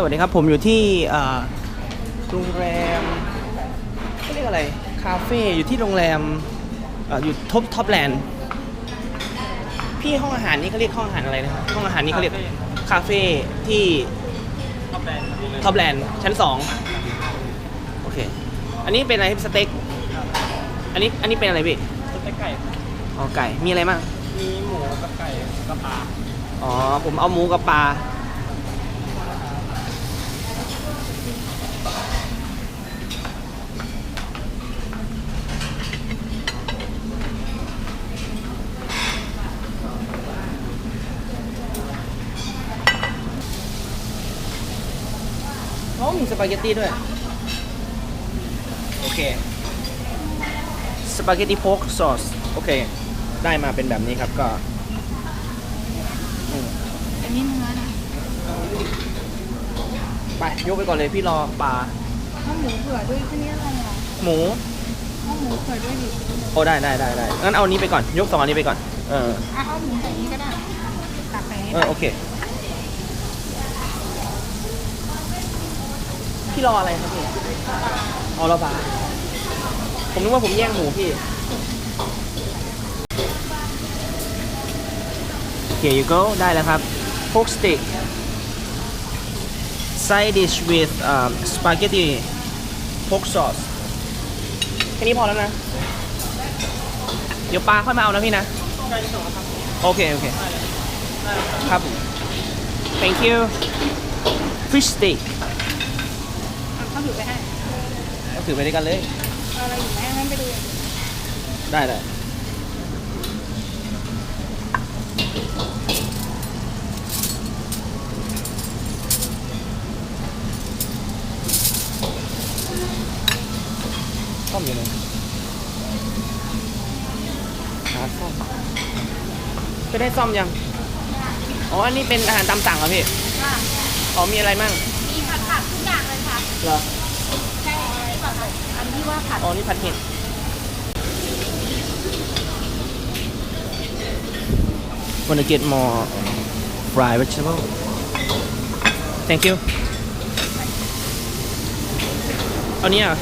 สวัสดีครับ ผมอยู่ที่เอ่อโรงแรมเขาเรียกอะไร คาเฟ่อยู่ที่โรงแรมเอ่ออยู่ท็อปท็อปแลนด์พี่ห้องอาหารนี่เขาเรียกห้องอาหารอะไรนะครับห้องอาหารนี่เขาเรียกคาเฟ่ที่ท็อปแลนด์ชั้นสองโอเค อันนี้เป็นอะไรสเต็กอันนี้อันนี้เป็นอะไรพี่สเต็กไก่อ๋อไก่มีอะไรบ้างมีหมูกับไก่กับปลาอ๋อผมเอาหมูกับปลา มีสปาเกตตี้ด้วย โอเค สปาเกตตี้โพกซอส โอเค ได้มาเป็นแบบนี้ครับก็อันนี้เนื้อนะไปยกไปก่อนเลยพี่รอปลาข้าวหมูเผื่อด้วยที่นี่อะไรอะหมูข้าวหมูเผื่อด้วยดิโอ้ได้ได้ได้ได้งั้นเอาอันนี้ไปก่อน ยกสองอันนี้ไปก่อน เออ อะเอาหมูใส่นี้ก็ได้ตักไปให้เออโอเค พี่รออะไรครับพี่เอารอปลาผมนึกว่าผมแย่งหมูพี่ Here you go ได้แล้วครับ pork stick side dish with um, spaghetti pork sauce แค่นี้พอแล้วนะ เดี๋ยวปลาค่อยมาเอานะพี่นะ โอเค โอเค ครับ thank you fish steak เอาข้าว ถือไปให้ก็ถือไปด้วยกันเลยเอาอะไรอยู่ไหมงั้นไปดูอย่างอื่นได้ได้ซ่อมอยู่ไหนหาซ่อมจะได้ซ่อมยัง อ๋อ อันนี้เป็นอาหารตามสั่งเหรอพี่ ค่ะอ๋อมีอะไรมั่งมีผัดผักทุกอย่างเลยค่ะ เหรอใช่ใช่ป่ะคะ อันที่ว่าผัดอ๋อนี่ผัดเห็ด Wanna get more fried vegetable? Thank you. เอาเนี้อะ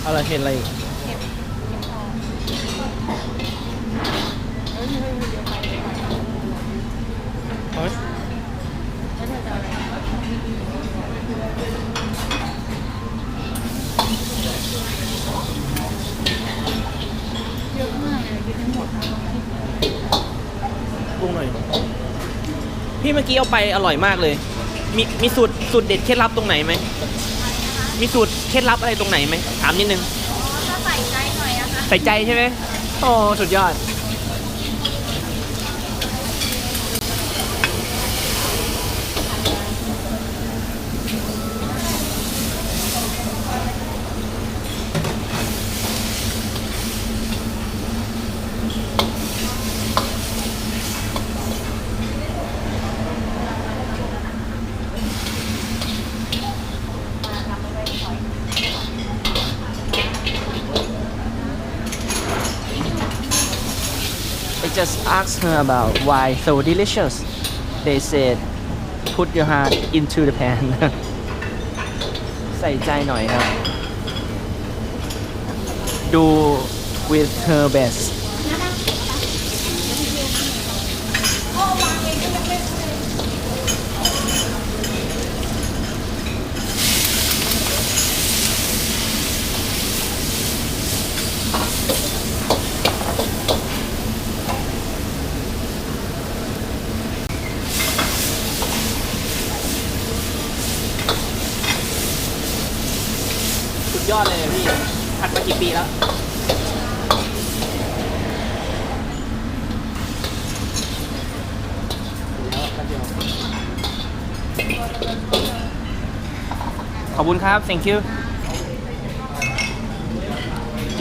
เอาอะไรเห็นอะไรอีก เห็ดเห็ดทอง เอ้ยเฮ้ยเดี๋ยวไปเดี๋ยวไปเอาไหมแล้วเธอจะเอาอะไรเยอะมากเลยกินทั้งหมดปรุงหน่อยพี่เมื่อกี้เอาไปอร่อยมากเลย มีมีสูตรสูตรเด็ดเคล็ดลับตรงไหนไหมมีสูตรเคล็ดลับอะไรตรงไหนไหมถามนิดนึงถ้าใส่ใจหน่อยอะคะ ใส่ใจใช่ไหมโอ้สุดยอด just asked her about why so delicious. They said, put your heart into the pan. ใส่ใจหน่อยครับ ดู with her best ยอดเลยพี่ผัดมากี่ปีแล้ว ขอบคุณครับ thank you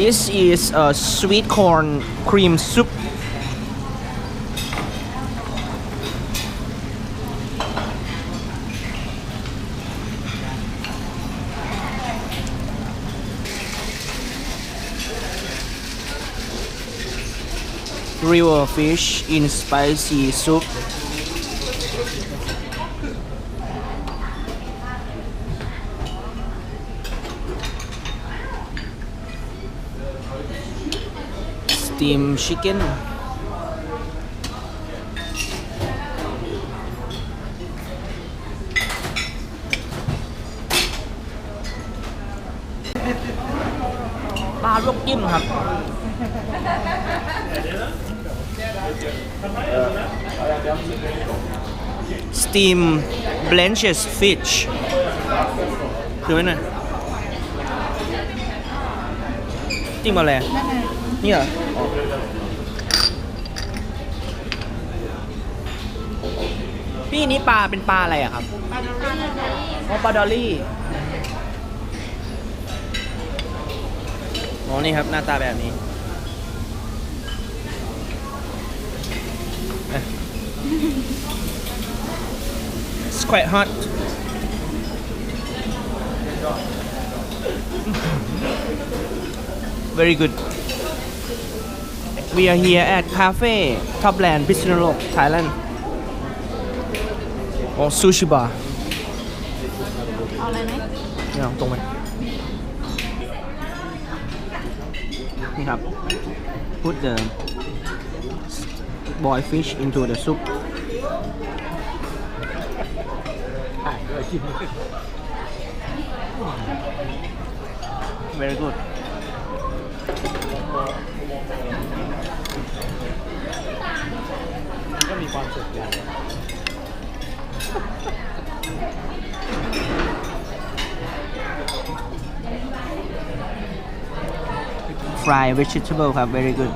this is a sweet corn cream soup river fish in spicy soup steam chicken ปลาลวกจิ้มครับ steam blanched fish คือไหมน่ะจิ้มอะไรนี่เหรอพี่นี้ปลาเป็นปลาอะไรอะครับออ๋อปลาดอลลี่อ๋อนี่ครับหน้าตาแบบนี้ It's quite hot Very good We are here at Cafe Topland Piscinolog Thailand or Sushi Bar เอาอะไรไหม นี่เอาตรงไปนี่ครับ put the boiled fish into the soup ถ่ายด้วยกิน very good ก็มีความสุขอย่าง fry vegetable ครับ very good